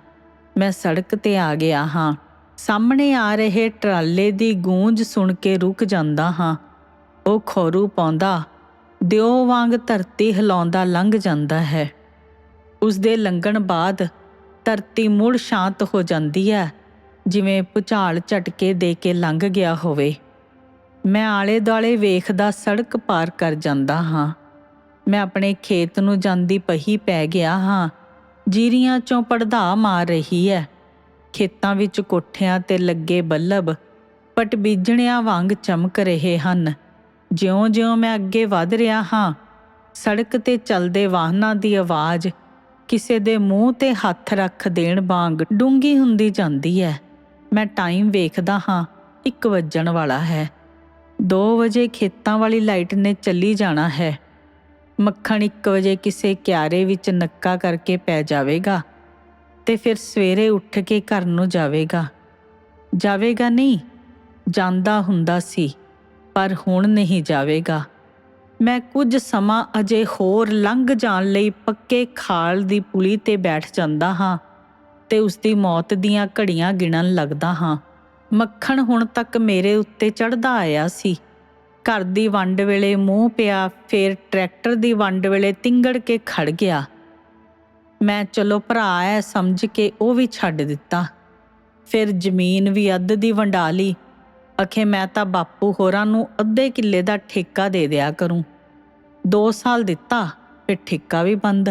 ਮੈਂ ਸੜਕ ਤੇ ਆ ਗਿਆ ਹਾਂ। ਸਾਹਮਣੇ ਆ ਰਹੇ ਟਰਾਲੇ ਦੀ ਗੂੰਜ ਸੁਣ ਕੇ ਰੁਕ ਜਾਂਦਾ ਹਾਂ। ਉਹ ਖੋਰੂ ਪਾਉਂਦਾ, ਦਿਓ ਵਾਂਗ ਧਰਤੀ ਹਿਲਾਉਂਦਾ ਲੰਘ ਜਾਂਦਾ ਹੈ। ਉਸ ਦੇ ਲੰਘਣ ਬਾਅਦ ਧਰਤੀ ਮੁੜ ਸ਼ਾਂਤ ਹੋ ਜਾਂਦੀ ਹੈ, ਜਿਵੇਂ ਭੁਚਾਲ ਝਟਕੇ ਦੇ ਕੇ ਲੰਘ ਗਿਆ ਹੋਵੇ। ਮੈਂ ਆਲੇ ਦੁਆਲੇ ਵੇਖਦਾ ਸੜਕ ਪਾਰ ਕਰ ਜਾਂਦਾ ਹਾਂ। ਮੈਂ ਆਪਣੇ ਖੇਤ ਨੂੰ ਜਾਂਦੀ ਪਹੀ ਪੈ ਗਿਆ ਹਾਂ। ਜੀਰੀਆਂ ਚੋਂ ਪੜਦਾ ਮਾਰ ਰਹੀ ਹੈ ਖੇਤਾਂ ਵਿੱਚ ਕੋਠਿਆਂ ਤੇ ਲੱਗੇ ਬੱਲਬ ਪਟ ਬੀਜਣਿਆਂ ਵਾਂਗ ਚਮਕ ਰਹੇ ਹਨ। ਜਿਉਂ-ਜਿਉਂ ਮੈਂ ਅੱਗੇ ਵਧ ਰਿਹਾ ਹਾਂ, ਸੜਕ ਤੇ ਚੱਲਦੇ ਵਾਹਨਾਂ ਦੀ ਆਵਾਜ਼ ਕਿਸੇ ਦੇ ਮੂੰਹ ਤੇ ਹੱਥ ਰੱਖ ਦੇਣ ਵਾਂਗ ਡੂੰਗੀ ਹੁੰਦੀ ਜਾਂਦੀ ਹੈ ਮੈਂ ਟਾਈਮ ਵੇਖਦਾ ਹਾਂ 1 ਵੱਜਣ ਵਾਲਾ ਹੈ। 2 ਵਜੇ ਖੇਤਾਂ ਵਾਲੀ ਲਾਈਟ ਨੇ ਚੱਲੀ ਜਾਣਾ ਹੈ। ਮੱਖਣ 1 ਵਜੇ ਕਿਸੇ ਕਿਆਰੇ ਵਿੱਚ ਨੱਕਾ ਕਰਕੇ ਪੈ ਜਾਵੇਗਾ ਤੇ ਫਿਰ ਸਵੇਰੇ ਉੱਠ ਕੇ ਘਰ ਨੂੰ ਜਾਵੇਗਾ। ਜਾਵੇਗਾ ਨਹੀਂ, ਜਾਂਦਾ ਹੁੰਦਾ ਸੀ, ਪਰ ਹੁਣ ਨਹੀਂ ਜਾਵੇਗਾ। ਮੈਂ ਕੁਝ ਸਮਾਂ ਅਜੇ ਹੋਰ ਲੰਘ ਜਾਣ ਲਈ ਪੱਕੇ ਖਾਲ ਦੀ ਪੁਲੀ ਤੇ ਬੈਠ ਜਾਂਦਾ ਹਾਂ ਤੇ ਉਸ ਦੀ ਮੌਤ ਦੀਆਂ ਘੜੀਆਂ ਗਿਣਨ ਲੱਗਦਾ ਹਾਂ। ਮੱਖਣ ਹੁਣ ਤੱਕ ਮੇਰੇ ਉੱਤੇ ਚੜਦਾ ਆਇਆ ਸੀ। ਘਰ ਦੀ ਵੰਡ ਵੇਲੇ ਮੂੰਹ ਪਿਆ, ਫੇਰ ਟਰੈਕਟਰ ਦੀ ਵੰਡ ਵੇਲੇ ਤਿੰਗੜ ਕੇ ਖੜ ਗਿਆ। ਮੈਂ, ਚਲੋ ਭਰਾ ਐ ਸਮਝ ਕੇ ਉਹ ਵੀ ਛੱਡ ਦਿੱਤਾ। ਫਿਰ ਜ਼ਮੀਨ ਵੀ ਅੱਧ ਦੀ ਵੰਡਾ ਲਈ। ਅਖੇ, ਮੈਂ ਤਾਂ ਬਾਪੂ ਹੋਰਾਂ ਨੂੰ ਅੱਧੇ ਕਿੱਲੇ ਦਾ ਠੇਕਾ ਦੇ ਦਿਆ ਕਰੂੰ। 2 ਸਾਲ ਦਿੱਤਾ, ਫਿਰ ਠੇਕਾ ਵੀ ਬੰਦ।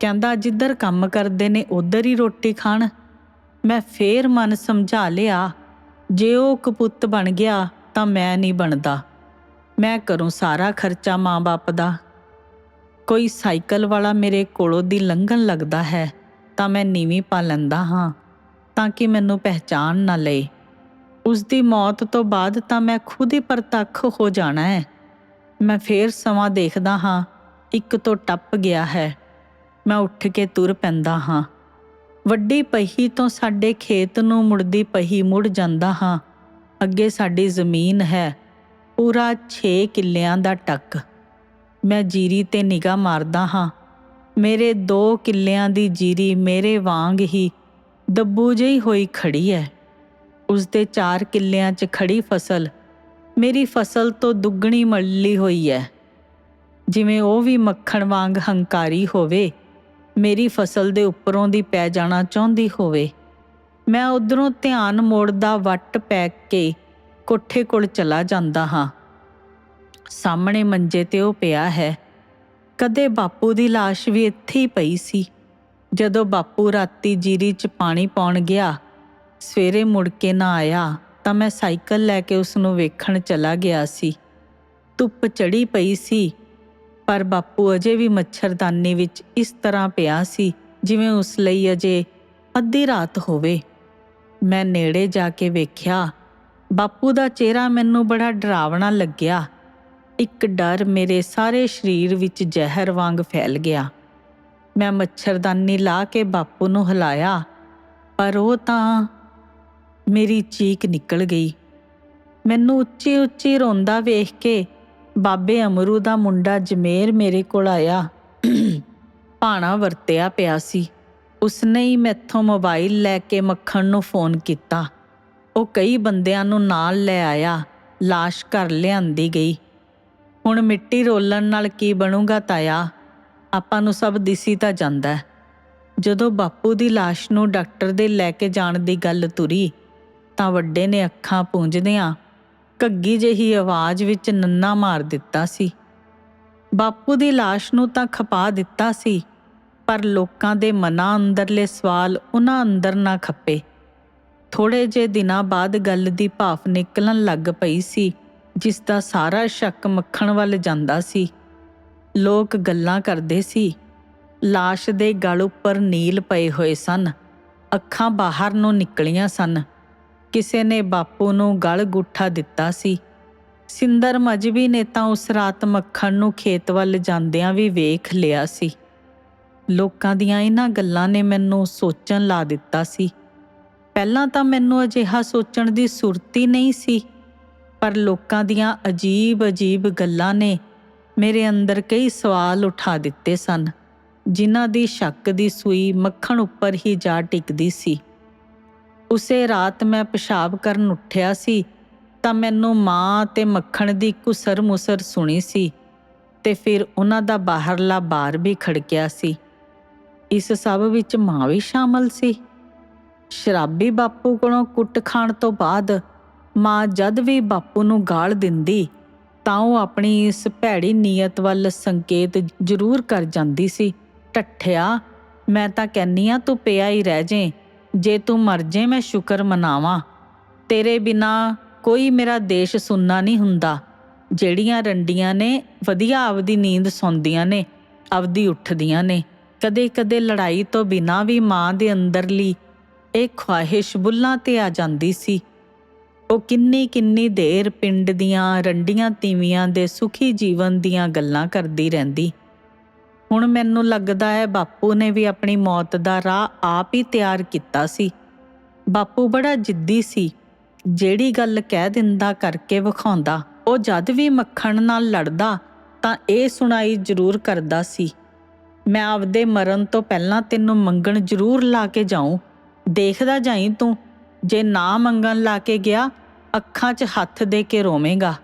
ਕਹਿੰਦਾ, ਜਿੱਧਰ ਕੰਮ ਕਰਦੇ ਨੇ, ਉਧਰ ਹੀ ਰੋਟੀ ਖਾਣ। ਮੈਂ ਫੇਰ ਮਨ ਸਮਝਾ ਲਿਆ ਜੇ ਉਹ ਕਪੁੱਤ ਬਣ ਗਿਆ ਤਾਂ ਮੈਂ ਨਹੀਂ ਬਣਦਾ। ਮੈਂ ਕਰੂੰ ਸਾਰਾ ਖਰਚਾ ਮਾਂ-ਬਾਪ ਦਾ। ਕੋਈ ਸਾਈਕਲ ਵਾਲਾ ਮੇਰੇ ਕੋਲੋਂ ਦੀ ਲੰਘਣ ਲੱਗਦਾ ਹੈ ਤਾਂ ਮੈਂ ਨੀਵੀਂ ਪਾ ਲੈਂਦਾ ਹਾਂ ਤਾਂ ਕਿ ਮੈਨੂੰ ਪਹਿਚਾਨ ਨਾ ਲਏ। ਉਸ ਦੀ ਮੌਤ ਤੋਂ ਬਾਅਦ ਤਾਂ ਮੈਂ ਖੁਦ ਹੀ ਪ੍ਰਤੱਖ ਹੋ ਜਾਣਾ ਹੈ। ਮੈਂ ਫੇਰ ਸਮਾਂ ਦੇਖਦਾ ਹਾਂ, ਇੱਕ ਤੋਂ ਟੱਪ ਗਿਆ ਹੈ। ਮੈਂ ਉੱਠ ਕੇ ਤੁਰ ਪੈਂਦਾ ਹਾਂ। ਵੱਡੀ ਪਹੀ ਤੋਂ ਸਾਡੇ ਖੇਤ ਨੂੰ ਮੁੜਦੀ ਪਹੀ ਮੁੜ ਜਾਂਦਾ ਹਾਂ। ਅੱਗੇ ਸਾਡੀ ਜ਼ਮੀਨ ਹੈ। ਪੂਰਾ 6 ਕਿੱਲਿਆਂ ਦਾ ਟੱਕ। ਮੈਂ ਜੀਰੀ ਤੇ ਨਿਗਾਹ ਮਾਰਦਾ ਹਾਂ। ਮੇਰੇ 2 ਕਿੱਲਿਆਂ ਦੀ ਜੀਰੀ ਮੇਰੇ ਵਾਂਗ ਹੀ ਦੱਬੂ ਜਿਹੀ ਹੋਈ ਖੜੀ ਹੈ ਉਸ ਦੇ 4 ਕਿੱਲਿਆਂ 'ਚ ਖੜੀ ਫਸਲ। ਮੇਰੀ ਫਸਲ ਤੋਂ ਦੁੱਗਣੀ ਮੱਲੀ ਹੋਈ ਹੈ ਜਿਵੇਂ ਉਹ ਵੀ ਮੱਖਣ ਵਾਂਗ ਹੰਕਾਰੀ ਹੋਵੇ। ਮੇਰੀ ਫਸਲ ਦੇ ਉੱਪਰੋਂ ਦੀ ਪੈ ਜਾਣਾ ਚਾਹੁੰਦੀ ਹੋਵੇ। ਮੈਂ ਉਧਰੋਂ ਧਿਆਨ ਮੋੜਦਾ ਵੱਟ ਪੈਕ ਕੇ ਕੋਠੇ ਕੋਲ ਚਲਾ ਜਾਂਦਾ ਹਾਂ। ਸਾਹਮਣੇ ਮੰਜੇ ਤੇ ਉਹ ਪਿਆ ਹੈ। ਕਦੇ ਬਾਪੂ ਦੀ ਲਾਸ਼ ਵੀ ਇੱਥੇ ਹੀ ਪਈ ਸੀ। ਜਦੋਂ ਬਾਪੂ ਰਾਤੀ ਜੀਰੀ 'ਚ ਪਾਣੀ ਪਾਉਣ ਗਿਆ, ਸਵੇਰੇ ਮੁੜ ਕੇ ਨਾ ਆਇਆ, ਤਾਂ ਮੈਂ ਸਾਈਕਲ ਲੈ ਕੇ ਉਸ ਨੂੰ ਵੇਖਣ ਚਲਾ ਗਿਆ ਸੀ। ਧੁੱਪ ਚੜੀ ਪਈ ਸੀ। ਪਰ ਬਾਪੂ ਅਜੇ ਵੀ ਮੱਛਰਦਾਨੀ ਵਿੱਚ ਇਸ ਤਰ੍ਹਾਂ ਪਿਆ ਸੀ, ਜਿਵੇਂ ਉਸ ਲਈ ਅਜੇ ਅੱਧੀ ਰਾਤ ਹੋਵੇ। ਮੈਂ ਨੇੜੇ ਜਾ ਕੇ ਵੇਖਿਆ। ਬਾਪੂ ਦਾ ਚਿਹਰਾ ਮੈਨੂੰ ਬੜਾ ਡਰਾਵਣਾ ਲੱਗਿਆ। ਇੱਕ ਡਰ ਮੇਰੇ ਸਾਰੇ ਸਰੀਰ ਵਿੱਚ ਜ਼ਹਿਰ ਵਾਂਗ ਫੈਲ ਗਿਆ। ਮੈਂ ਮੱਛਰਦਾਨੀ ਲਾ ਕੇ ਬਾਪੂ ਨੂੰ ਹਿਲਾਇਆ, ਪਰ ਉਹ ਤਾਂ ਮੇਰੀ ਚੀਕ ਨਿਕਲ ਗਈ। ਮੈਨੂੰ ਉੱਚੀ ਉੱਚੀ ਰੋਂਦਾ ਵੇਖ ਕੇ ਬਾਬੇ ਅਮਰੂ ਦਾ ਮੁੰਡਾ ਜਮੇਰ ਮੇਰੇ ਕੋਲ ਆਇਆ। ਭਾਣਾ ਵਰਤਿਆ ਪਿਆ ਸੀ। ਉਸਨੇ ਹੀ ਮੈਥੋਂ ਮੋਬਾਈਲ ਲੈ ਕੇ ਮੱਖਣ ਨੂੰ ਫੋਨ ਕੀਤਾ। ਉਹ ਕਈ ਬੰਦਿਆਂ ਨੂੰ ਨਾਲ ਲੈ ਆਇਆ, ਲਾਸ਼ ਘਰ ਲਿਆਂਦੀ ਗਈ। ਹੁਣ ਮਿੱਟੀ ਰੋਲਣ ਨਾਲ ਕੀ ਬਣੂਗਾ ਤਾਇਆ? ਆਪਾਂ ਨੂੰ ਸਭ ਦਿਸੀ ਤਾਂ ਜਾਂਦਾ ਜਦੋਂ ਬਾਪੂ ਦੀ ਲਾਸ਼ ਨੂੰ ਡਾਕਟਰ ਦੇ ਲੈ ਕੇ ਜਾਣ ਦੀ ਗੱਲ ਤੁਰੀ, ਤਾਂ ਵੱਡੇ ਨੇ ਅੱਖਾਂ ਪੂੰਝਦਿਆਂ ਘੱਗੀ ਜਿਹੀ ਆਵਾਜ਼ ਵਿੱਚ ਨੰਨਾ ਮਾਰ ਦਿੱਤਾ ਸੀ। ਬਾਪੂ ਦੀ ਲਾਸ਼ ਨੂੰ ਤਾਂ ਖਪਾ ਦਿੱਤਾ ਸੀ, ਪਰ ਲੋਕਾਂ ਦੇ ਮਨਾਂ ਅੰਦਰਲੇ ਸਵਾਲ ਉਹਨਾਂ ਅੰਦਰ ਨਾ ਖੱਪੇ। ਥੋੜੇ ਜੇ ਦਿਨਾਂ ਬਾਅਦ ਗੱਲ ਦੀ ਭਾਫ ਨਿਕਲਣ ਲੱਗ ਪਈ ਸੀ, ਜਿਸ ਦਾ ਸਾਰਾ ਸ਼ੱਕ ਮੱਖਣ ਵੱਲ ਜਾਂਦਾ ਸੀ। ਲੋਕ ਗੱਲਾਂ ਕਰਦੇ ਸੀ, ਲਾਸ਼ ਦੇ ਗਲ ਉੱਪਰ ਨੀਲ ਪਏ ਹੋਏ ਸਨ, ਅੱਖਾਂ ਬਾਹਰ ਨੂੰ ਨਿਕਲੀਆਂ ਸਨ। ਕਿਸੇ ਨੇ ਬਾਪੂ ਨੂੰ ਗਲ ਗੁੱਠਾ ਦਿੱਤਾ ਸੀ। ਸਿੰਦਰ ਮਜਬੀ ਨੇ ਤਾਂ ਉਸ ਰਾਤ ਮੱਖਣ ਨੂੰ ਖੇਤ ਵੱਲ ਜਾਂਦਿਆਂ ਵੀ ਵੇਖ ਲਿਆ ਸੀ। ਲੋਕਾਂ ਦੀਆਂ ਇਹਨਾਂ ਗੱਲਾਂ ਨੇ ਮੈਨੂੰ ਸੋਚਣ ਲਾ ਦਿੱਤਾ ਸੀ। ਪਹਿਲਾਂ ਤਾਂ ਮੈਨੂੰ ਅਜਿਹਾ ਸੋਚਣ ਦੀ ਸੁਰਤ ਹੀ ਨਹੀਂ ਸੀ, ਪਰ ਲੋਕਾਂ ਦੀਆਂ ਅਜੀਬ-ਅਜੀਬ ਗੱਲਾਂ ਨੇ ਮੇਰੇ ਅੰਦਰ ਕਈ ਸਵਾਲ ਉਠਾ ਦਿੱਤੇ ਸਨ, ਜਿਨ੍ਹਾਂ ਦੀ ਸ਼ੱਕ ਦੀ ਸੂਈ ਮੱਖਣ ਉੱਪਰ ਹੀ ਜਾ ਟਿਕਦੀ ਸੀ। ਉਸੇ ਰਾਤ ਮੈਂ ਪਿਸ਼ਾਬ ਕਰਨ ਉੱਠਿਆ ਸੀ, ਤਾਂ ਮੈਨੂੰ ਮਾਂ ਤੇ ਮੱਖਣ ਦੀ ਕੁਸਰ ਮੁਸਰ ਸੁਣੀ ਸੀ ਤੇ ਫਿਰ ਉਹਨਾਂ ਦਾ ਬਾਹਰਲਾ ਬਾਰ ਵੀ ਖੜਕਿਆ ਸੀ। ਇਸ ਸਭ ਵਿੱਚ ਮਾਂ ਵੀ ਸ਼ਾਮਲ ਸੀ। ਸ਼ਰਾਬੀ ਬਾਪੂ ਕੋਲੋਂ ਕੁੱਟ ਖਾਣ ਤੋਂ ਬਾਅਦ ਮਾਂ ਜਦ ਵੀ ਬਾਪੂ ਨੂੰ ਗਾਲ ਦਿੰਦੀ, ਤਾਂ ਉਹ ਆਪਣੀ ਇਸ ਭੈੜੀ ਨੀਅਤ ਵੱਲ ਸੰਕੇਤ ਜ਼ਰੂਰ ਕਰ ਜਾਂਦੀ ਸੀ ਟੱਠਿਆ ਮੈਂ ਤਾਂ ਕਹਿੰਨੀ ਆ ਤੂੰ ਪਿਆ ਹੀ ਰਹਿ ਜੇ। ਜੇ ਤੂੰ ਮਰ ਜੇ ਮੈਂ ਸ਼ੁਕਰ ਮਨਾਵਾਂ। ਤੇਰੇ ਬਿਨਾ ਕੋਈ ਮੇਰਾ ਦੇਸ਼ ਸੁੰਨਾ ਨਹੀਂ ਹੁੰਦਾ। ਜਿਹੜੀਆਂ ਰੰਡੀਆਂ ਨੇ ਵਧੀਆ ਆਪਦੀ ਨੀਂਦ ਸੌਂਦੀਆਂ ਨੇ, ਆਪਦੀ ਉੱਠਦੀਆਂ ਨੇ। ਕਦੇ-ਕਦੇ ਲੜਾਈ ਤੋਂ ਬਿਨਾ ਵੀ ਮਾਂ ਦੇ ਅੰਦਰਲੀ ਇਹ ਖਵਾਹਿਸ਼ ਬੁੱਲਾਂ ਤੇ ਆ ਜਾਂਦੀ ਸੀ। ਉਹ ਕਿੰਨੀ ਕਿੰਨੀ ਦੇਰ ਪਿੰਡ ਦੀਆਂ ਰੰਡੀਆਂ ਤੀਵੀਆਂ ਦੇ ਸੁਖੀ ਜੀਵਨ ਦੀਆਂ ਗੱਲਾਂ ਕਰਦੀ ਰਹਿੰਦੀ। ਹੁਣ ਮੈਨੂੰ ਲੱਗਦਾ ਹੈ ਬਾਪੂ ਨੇ ਵੀ ਆਪਣੀ ਮੌਤ ਦਾ ਰਾਹ ਆਪ ਹੀ ਤਿਆਰ ਕੀਤਾ ਸੀ। ਬਾਪੂ ਬੜਾ ਜਿੱਦੀ ਸੀ। ਜਿਹੜੀ ਗੱਲ ਕਹਿ ਦਿੰਦਾ ਕਰਕੇ ਵਿਖਾਉਂਦਾ। ਉਹ ਜਦ ਵੀ ਮੱਖਣ ਨਾਲ ਲੜਦਾ, ਤਾਂ ਇਹ ਸੁਣਾਈ ਜ਼ਰੂਰ ਕਰਦਾ ਸੀ। ਮੈਂ ਆਪਦੇ ਮਰਨ ਤੋਂ ਪਹਿਲਾਂ ਤੈਨੂੰ ਮੰਗਣ ਜ਼ਰੂਰ ਲਾ ਕੇ ਜਾਉਂ ਦੇਖਦਾ ਜਾਈ ਤੂੰ, ਜੇ ਨਾ ਮੰਗਣ ਲਾ ਕੇ ਗਿਆ, ਅੱਖਾਂ 'ਚ ਹੱਥ ਦੇ ਕੇ ਰੋਵੇਂਗਾ।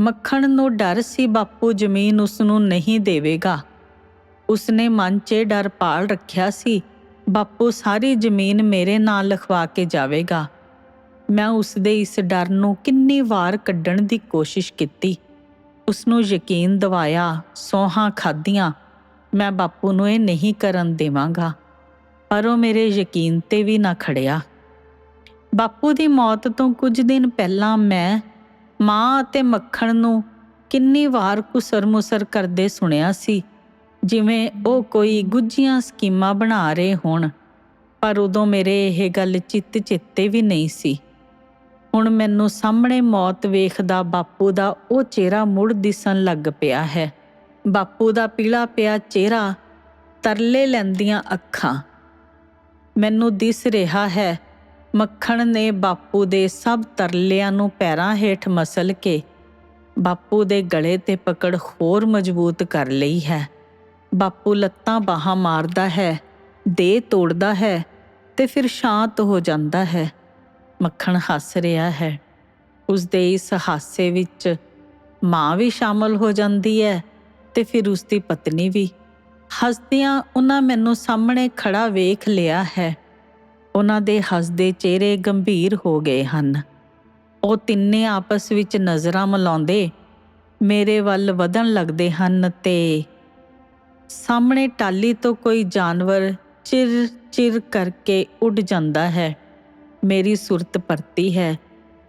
ਮੱਖਣ ਨੂੰ ਡਰ ਸੀ ਬਾਪੂ ਜ਼ਮੀਨ ਉਸ ਨੂੰ ਨਹੀਂ ਦੇਵੇਗਾ। ਉਸਨੇ ਮਨ 'ਚ ਡਰ ਪਾਲ ਰੱਖਿਆ ਸੀ, ਬਾਪੂ, ਸਾਰੀ ਜ਼ਮੀਨ ਮੇਰੇ ਨਾਲ ਲਿਖਵਾ ਕੇ ਜਾਵੇਗਾ। ਮੈਂ ਉਸ ਦੇ ਇਸ ਡਰ ਨੂੰ ਕਿੰਨੀ ਵਾਰ ਕੱਢਣ ਦੀ ਕੋਸ਼ਿਸ਼ ਕੀਤੀ। ਉਸ ਨੂੰ ਯਕੀਨ ਦਿਵਾਇਆ, ਸੋਹਾਂ ਖਾਧੀਆਂ, ਮੈਂ ਬਾਪੂ ਨੂੰ ਇਹ ਨਹੀਂ ਕਰਨ ਦੇਵਾਂਗਾ। ਪਰ ਉਹ ਮੇਰੇ ਯਕੀਨ ਤੇ ਵੀ ਨਾ ਖੜਿਆ। ਬਾਪੂ ਦੀ ਮੌਤ ਤੋਂ ਕੁਝ ਦਿਨ ਪਹਿਲਾਂ ਮੈਂ ਮਾਂ ਅਤੇ ਮੱਖਣ ਨੂੰ ਕਿੰਨੀ ਵਾਰ ਕੁਸਰ-ਮੁਸਰ ਕਰਦੇ ਸੁਣਿਆ ਸੀ। ਜਿਵੇਂ ਉਹ ਕੋਈ ਗੁੱਝੀਆਂ ਸਕੀਮਾਂ ਬਣਾ ਰਹੇ ਹੋਣ, ਪਰ ਉਦੋਂ ਮੇਰੇ ਇਹ ਗੱਲ ਚਿੱਤ ਚਿੱਤੇ ਵੀ ਨਹੀਂ ਸੀ। ਹੁਣ ਮੈਨੂੰ ਸਾਹਮਣੇ ਮੌਤ ਵੇਖਦਾ ਬਾਪੂ ਦਾ ਉਹ ਚਿਹਰਾ ਮੁੜ ਦਿਸਣ ਲੱਗ ਪਿਆ ਹੈ। ਬਾਪੂ ਦਾ ਪੀਲਾ ਪਿਆ ਚਿਹਰਾ ਤਰਲੇ ਲੈਂਦੀਆਂ ਅੱਖਾਂ। ਮੈਨੂੰ ਦਿਸ ਰਿਹਾ ਹੈ, ਮੱਖਣ ਨੇ ਬਾਪੂ ਦੇ ਸਭ ਤਰਲਿਆਂ ਨੂੰ ਪੈਰਾਂ ਹੇਠ ਮਸਲ ਕੇ ਬਾਪੂ ਦੇ ਗਲੇ ਤੇ ਪਕੜ ਹੋਰ ਮਜ਼ਬੂਤ ਕਰ ਲਈ ਹੈ। ਬਾਪੂ ਲੱਤਾਂ ਬਾਹਾਂ ਮਾਰਦਾ ਹੈ ਦੇ ਤੋੜਦਾ ਹੈ ਤੇ ਫਿਰ ਸ਼ਾਂਤ ਹੋ ਜਾਂਦਾ ਹੈ। ਮੱਖਣ ਹੱਸ ਰਿਹਾ ਹੈ। ਉਸ ਦੇ ਇਸ ਹਾਸੇ ਵਿੱਚ ਮਾਂ ਵੀ ਸ਼ਾਮਲ ਹੋ ਜਾਂਦੀ ਹੈ ਤੇ ਫਿਰ ਉਸ ਦੀ ਪਤਨੀ ਵੀ। ਹੱਸਦਿਆਂ ਉਹਨਾਂ ਮੈਨੂੰ ਸਾਹਮਣੇ ਖੜਾ ਵੇਖ ਲਿਆ ਹੈ। ਉਹਨਾਂ ਦੇ ਹੱਸਦੇ ਚਿਹਰੇ ਗੰਭੀਰ ਹੋ ਗਏ ਹਨ। ਉਹ ਤਿੰਨੇ ਆਪਸ ਵਿੱਚ ਨਜ਼ਰਾਂ ਮਿਲਾਉਂਦੇ ਮੇਰੇ ਵੱਲ ਵਧਣ ਲੱਗਦੇ ਹਨ ਤੇ ਸਾਹਮਣੇ ਟਾਲੀ ਤੋਂ ਕੋਈ ਜਾਨਵਰ ਚਿਰ ਚਿਰ ਕਰਕੇ ਉੱਡ ਜਾਂਦਾ ਹੈ। ਮੇਰੀ ਸੁਰਤ ਪਰਤੀ ਹੈ।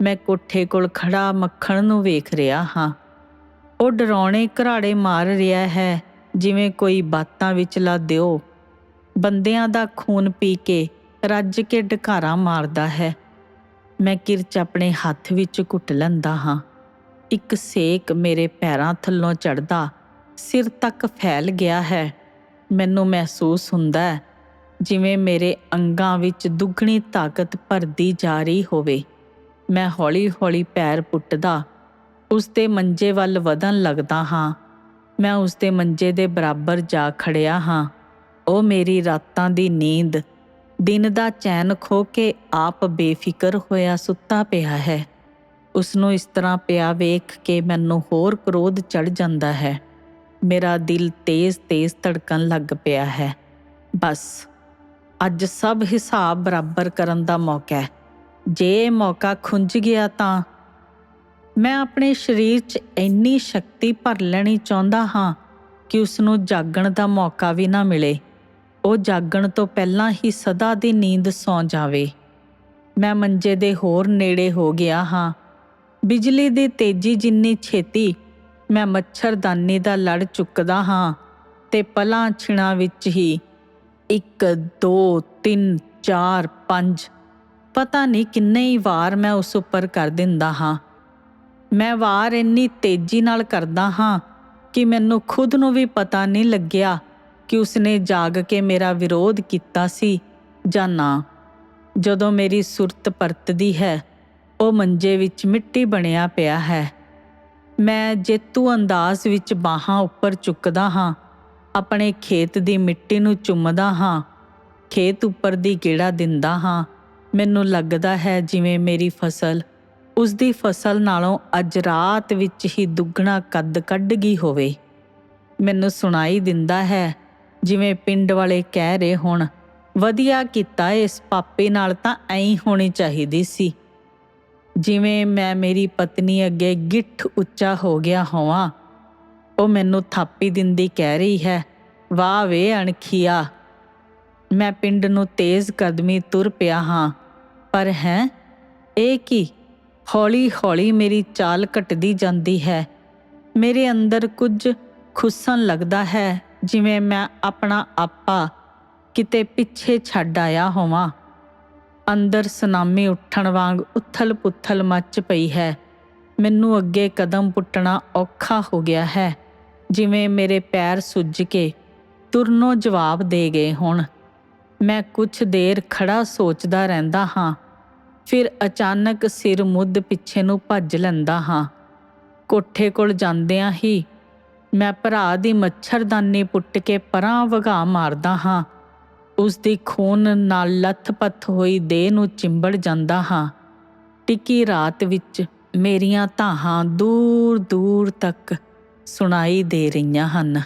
ਮੈਂ ਕੋਠੇ ਕੋਲ ਖੜਾ ਮੱਖਣ ਨੂੰ ਵੇਖ ਰਿਹਾ ਹਾਂ। ਉਹ ਡਰਾਉਣੇ ਘਰਾੜੇ ਮਾਰ ਰਿਹਾ ਹੈ, ਜਿਵੇਂ ਕੋਈ ਬਾਤਾਂ ਵਿਚਲਾ ਦਿਓ। ਬੰਦਿਆਂ ਦਾ ਖੂਨ ਪੀ ਕੇ ਰੱਜ ਕੇ ਢਕਾਰਾ ਮਾਰਦਾ ਹੈ। ਮੈਂ ਕਿਰਚ ਆਪਣੇ ਹੱਥ ਵਿੱਚ ਘੁੱਟ ਲੈਂਦਾ ਹਾਂ। ਇੱਕ ਸੇਕ ਮੇਰੇ ਪੈਰਾਂ ਥੱਲੋਂ ਚੜਦਾ ਸਿਰ ਤੱਕ ਫੈਲ ਗਿਆ ਹੈ। ਮੈਨੂੰ ਮਹਿਸੂਸ ਹੁੰਦਾ ਹੈ, ਜਿਵੇਂ ਮੇਰੇ ਅੰਗਾਂ ਵਿੱਚ ਦੁੱਗਣੀ ਤਾਕਤ ਭਰਦੀ ਜਾ ਰਹੀ ਹੋਵੇ। ਮੈਂ ਹੌਲੀ-ਹੌਲੀ ਪੈਰ ਪੁੱਟਦਾ, ਉਸ ਦੇ ਮੰਜੇ ਵੱਲ ਵਧਣ ਲੱਗਦਾ ਹਾਂ। ਮੈਂ ਉਸ ਦੇ ਮੰਜੇ ਦੇ ਬਰਾਬਰ ਜਾ ਖੜਿਆ ਹਾਂ। ਉਹ ਮੇਰੀ ਰਾਤਾਂ ਦੀ ਨੀਂਦ, ਦਿਨ ਦਾ ਚੈਨ ਖੋ ਕੇ ਆਪ ਬੇਫਿਕਰ ਹੋਇਆ ਸੁੱਤਾ ਪਿਆ ਹੈ। ਉਸ ਨੂੰ ਇਸ ਤਰ੍ਹਾਂ ਪਿਆ ਵੇਖ ਕੇ ਮੈਨੂੰ ਹੋਰ ਕ੍ਰੋਧ ਚੜ ਜਾਂਦਾ ਹੈ। ਮੇਰਾ ਦਿਲ ਤੇਜ਼-ਤੇਜ਼ ਧੜਕਣ ਲੱਗ ਪਿਆ ਹੈ। ਬਸ, ਅੱਜ ਸਭ ਹਿਸਾਬ ਬਰਾਬਰ ਕਰਨ ਦਾ ਮੌਕਾ ਹੈ। ਜੇ ਇਹ ਮੌਕਾ ਖੁੰਝ ਗਿਆ ਤਾਂ ਮੈਂ ਆਪਣੇ ਸਰੀਰ 'ਚ ਇੰਨੀ ਸ਼ਕਤੀ ਭਰ ਲੈਣੀ ਚਾਹੁੰਦਾ ਹਾਂ ਕਿ ਉਸ ਨੂੰ ਜਾਗਣ ਦਾ ਮੌਕਾ ਵੀ ਨਾ ਮਿਲੇ। ਉਹ ਜਾਗਣ ਤੋਂ ਪਹਿਲਾਂ ਹੀ ਸਦਾ ਦੀ ਨੀਂਦ ਸੌਂ ਜਾਵੇ। ਮੈਂ ਮੰਜੇ ਦੇ ਹੋਰ ਨੇੜੇ ਹੋ ਗਿਆ ਹਾਂ। ਬਿਜਲੀ ਦੀ ਤੇਜ਼ੀ ਜਿੰਨੀ ਛੇਤੀ ਮੈਂ ਮੱਛਰਦਾਨੀ ਦਾ ਲੜ ਚੁੱਕਦਾ ਹਾਂ ਤੇ ਪਲਾਂ ਛਿਣਾ ਵਿੱਚ ਹੀ 1 2 3 4 5 ਪਤਾ ਨਹੀਂ ਕਿੰਨੇ ਹੀ ਵਾਰ ਮੈਂ ਉਸ ਉੱਪਰ ਕਰ ਦਿੰਦਾ ਹਾਂ। ਮੈਂ ਵਾਰ ਇੰਨੀ ਤੇਜ਼ੀ ਨਾਲ ਕਰਦਾ ਹਾਂ ਕਿ ਮੈਨੂੰ ਖੁਦ ਨੂੰ ਵੀ ਪਤਾ ਨਹੀਂ ਲੱਗਿਆ ਕਿ ਉਸਨੇ ਜਾਗ ਕੇ ਮੇਰਾ ਵਿਰੋਧ ਕੀਤਾ ਸੀ ਜਾਂ ਨਾ। ਜਦੋਂ ਮੇਰੀ ਸੁਰਤ ਪਰਤਦੀ ਹੈ, ਉਹ ਮੰਜੇ ਵਿੱਚ ਮਿੱਟੀ ਬਣਿਆ ਪਿਆ ਹੈ। ਮੈਂ ਜੇਤੂ ਅੰਦਾਜ਼ ਵਿੱਚ ਬਾਹਾਂ ਉੱਪਰ ਚੁੱਕਦਾ ਹਾਂ, ਆਪਣੇ ਖੇਤ ਦੀ ਮਿੱਟੀ ਨੂੰ ਚੁੰਮਦਾ ਹਾਂ, ਖੇਤ ਉੱਪਰ ਦੀ ਗੇੜਾ ਦਿੰਦਾ ਹਾਂ। ਮੈਨੂੰ ਲੱਗਦਾ ਹੈ ਜਿਵੇਂ ਮੇਰੀ ਫਸਲ ਉਸ ਦੀ ਫਸਲ ਨਾਲੋਂ ਅੱਜ ਰਾਤ ਵਿੱਚ ਹੀ ਦੁੱਗਣਾ ਕੱਦ ਕੱਢ ਗਈ ਹੋਵੇ। ਮੈਨੂੰ ਸੁਣਾਈ ਦਿੰਦਾ ਹੈ, ਜਿਵੇਂ ਪਿੰਡ ਵਾਲੇ ਕਹਿ ਰਹੇ ਹੋਣ, ਵਧੀਆ ਕੀਤਾ ਇਸ ਪਾਪੇ ਨਾਲ ਤਾਂ ਐਂ ਹੋਣੀ ਚਾਹੀਦੀ ਸੀ। ਜਿਵੇਂ ਮੈਂ ਮੇਰੀ ਪਤਨੀ ਅੱਗੇ ਗਿੱਠ ਉੱਚਾ ਹੋ ਗਿਆ ਹੋਵਾਂ, ਉਹ ਮੈਨੂੰ ਥਾਪੀ ਦਿੰਦੀ ਕਹਿ ਰਹੀ ਹੈ, ਵਾਹ ਵੇ ਅਣਖੀਆ। ਮੈਂ ਪਿੰਡ ਨੂੰ ਤੇਜ਼ ਕਦਮੀ ਤੁਰ ਪਿਆ ਹਾਂ, ਪਰ ਹੈ, ਇਹ ਕੀ? ਹੌਲੀ-ਹੌਲੀ ਮੇਰੀ ਚਾਲ ਘਟਦੀ ਜਾਂਦੀ ਹੈ। ਮੇਰੇ ਅੰਦਰ ਕੁਝ ਖੁੱਸਣ ਲੱਗਦਾ ਹੈ, ਜਿਵੇਂ ਮੈਂ ਆਪਣਾ ਆਪਾ ਕਿਤੇ ਪਿੱਛੇ ਛੱਡ ਆਇਆ ਹੋਵਾਂ। ਅੰਦਰ ਸੁਨਾਮੀ ਉੱਠਣ ਵਾਂਗ ਉਥਲ-ਪੁਥਲ ਮੱਚ ਪਈ ਹੈ। ਮੈਨੂੰ ਅੱਗੇ ਕਦਮ ਪੁੱਟਣਾ ਔਖਾ ਹੋ ਗਿਆ ਹੈ। ਜਿਵੇਂ ਮੇਰੇ ਪੈਰ ਸੁੱਜ ਕੇ ਤੁਰਨੋਂ ਜਵਾਬ ਦੇ ਗਏ ਹੁਣ। ਮੈਂ ਕੁਝ ਦੇਰ ਖੜਾ ਸੋਚਦਾ ਰਹਿੰਦਾ ਹਾਂ। ਫਿਰ ਅਚਾਨਕ ਸਿਰ ਮੁੱਧ ਪਿੱਛੇ ਨੂੰ ਭੱਜ ਲੈਂਦਾ ਹਾਂ। ਕੋਠੇ ਕੋਲ ਜਾਂਦਿਆਂ ਹੀ ਮੈਂ ਭਰਾ ਦੀ ਮੱਛਰਦਾਨੀ ਪੁੱਟ ਕੇ ਪਰਾਂ ਵਗਾ ਮਾਰਦਾ ਹਾਂ। ਉਸ ਦੀ ਖੂਨ ਨਾਲ ਲੱਥ-ਪੱਥ ਹੋਈ ਦੇਹ ਨੂੰ ਚਿੰਬੜ ਜਾਂਦਾ ਹਾਂ। ਟਿੱਕੀ ਰਾਤ ਵਿੱਚ ਮੇਰੀਆਂ ਧਾਹਾਂ ਦੂਰ-ਦੂਰ ਤੱਕ ਸੁਣਾਈ ਦੇ ਰਹੀਆਂ ਹਨ।